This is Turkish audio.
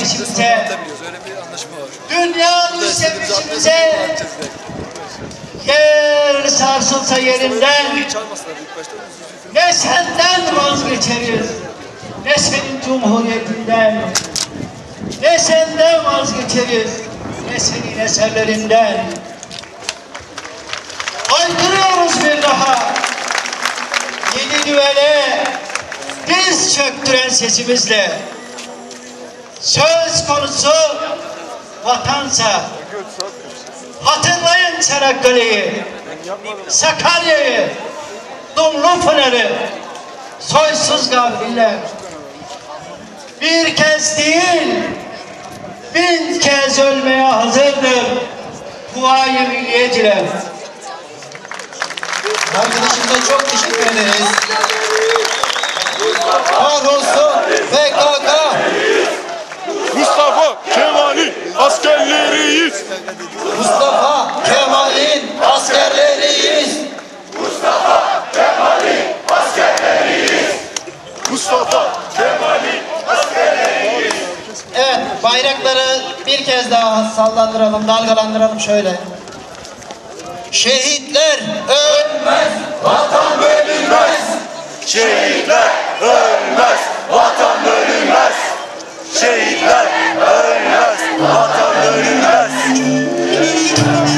peşimize, Anlatamıyoruz. Öyle bir anlaşma var. dünya Burada düşse istediğimizi peşimize, anlatacağız. yer sarsılsa yerinden, ne senden vazgeçeriz, ne senin cumhuriyetinden, ne senden vazgeçeriz, ne senin eserlerinden. Haykırıyoruz bir daha, yedi düvele, diz çöktüren sesimizle. Söz konusu vatansa, hatırlayın Çanakkale'yi, Sakarya'yı, Dumlupınar'ı, soysuz gafiller. Bir kez değil, bin kez ölmeye hazırdır Kuvayi Milliyeciler. Arkadaşımıza çok teşekkür ederiz. Kahrolsun PKK. Mustafa Kemal'in askerleriyiz. Mustafa Kemal'in askerleriyiz. Mustafa Kemal'in Evet bayrakları bir kez daha sallandıralım, dalgalandıralım şöyle. Şehitler ölmez, vatan bölünmez. şehitler ölmez. Yeah.